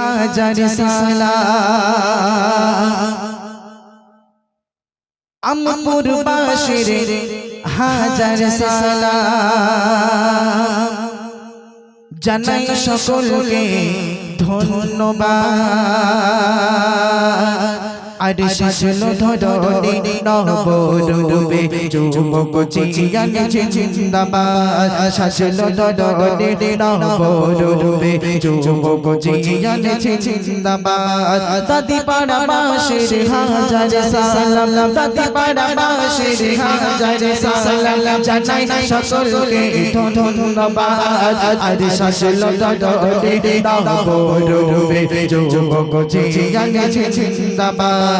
হাজার সালা আমপুর বাসির হাজার সালা জানাই সকলকে ধন্যবাদ। আর শাসন ধরণে নবরূপে যুবক জিয়ান জিন্দাবাদ। শাসন ধরণে নবরূপে যুবক জিয়ান জিন্দাবাদ। দাদি পাড়া মাসের হাজার সালাম, দাদি পাড়া মাসের হাজার সালাম। জানাই সকলকে ধন্যবাদ। আর শাসন ধরণে নবরূপে যুবক জিয়ান জিন্দাবাদ।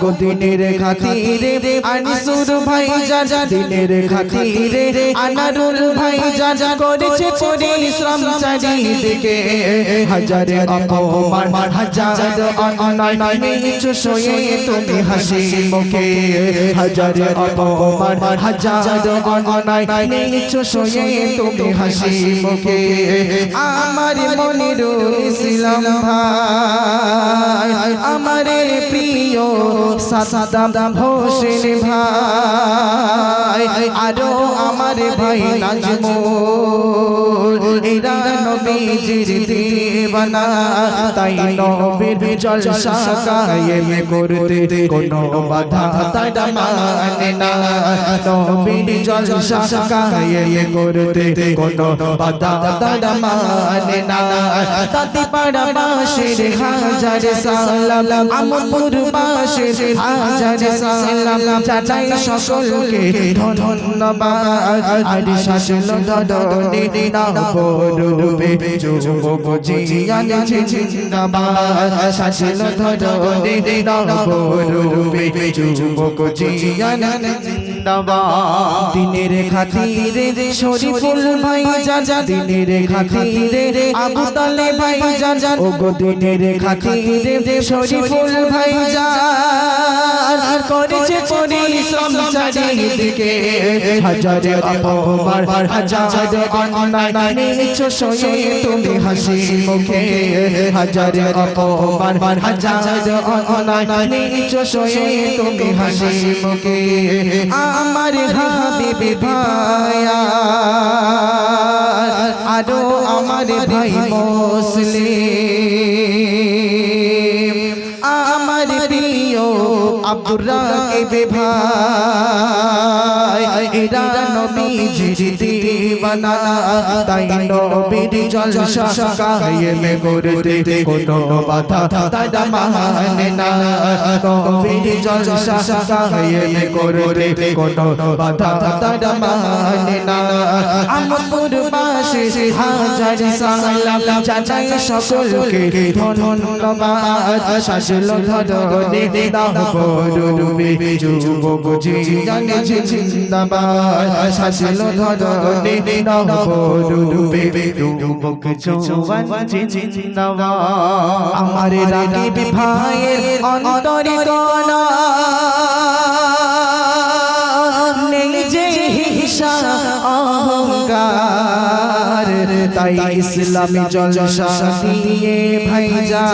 গো দিনের খাতিরে আনিসুর ভাই যা যা দিনের খাতিরে আনারুল ভাই যা যা করেছে পরিশ্রম চারিদিকে। হাজারে অপমান, হাজার অনয় নিচু শোয়ে তুমি হাসি মুখে। হাজারে অপমান, হাজার অনয় নিচু শোয়ে তুমি হাসি মুখে। আমার মনির ইসলাম ভাই, আমার সাদাম হোসেন ভাই। আরও আমার ভাই নাজমুল এরা নবীজির দেবানা তাই নবীর জলসা কায়েম করতে কোনো বাধা তারা মানে না নবীর জলসা কায়েম করতে কোনো বাধা তারা মানে না তাতে পাড়া বাসের হাজার সালাম আমপুর বাসের হাজার সালাম চাচাই সকলকে ধন্যবাদ আর শাসন ধরণে নবরূপে যুবক জিয়ান জিন্দাবাদ, শাসন ধরণে নবরূপে যুবক জিয়ান জিন্দাবাদ। দিনের খাতিরে শরীফুল ভাই যা যা দিনের খাতিরে আবু তালে ভাই যা যা ও গো দিনের খাতিরে শরীফুল ভাই যা করেছে পরিশ্রম চারিদিকে হাজারে অপমান হাজারে অন্যায় নিচু শোয়ে তুমি হাসি মুখে। হাজারে অপমান হাজারে অন্যায় নিচু শোয়ে তুমি হাসি মুখে। আমার হাবিবি ভাইয়া আরও আমার ভাই মুসলিম। আব্দুর রাকিব ভাই এরা নবীজির দিওয়ানা তাই নবীর জলসা কায়েম করতে কোনো বাধা তারা মানে না। নবীর জলসা কায়েম করতে কোনো বাধা তারা মানে না। আমপুর বাসে হাজার সালাম চাচাই সকলকে ধন্যবাদ শাসল ধরনে নবরূপে যুবক জিয়ান জিন্দাবাদ, শাসল ধরনে নবরূপে যুবক জওয়ান জিন্দাবাদ। আমার রাগিব ভাইয়ের অন্তরে অহংকার। তাই ইসলামী জলসা দিয়ে ভাইজা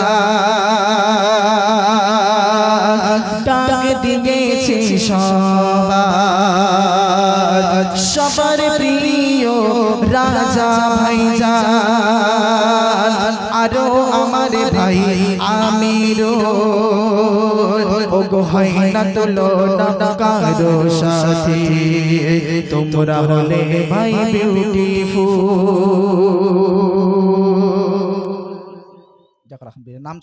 ডাক দিয়েছে সবার সবার প্রিয় রাজা ভাইজা আরও আমার ভাই আমিরো ও হয় না তুলো না কারও সাথে। তোমরা হলে ভাই বিউটিফুল নাম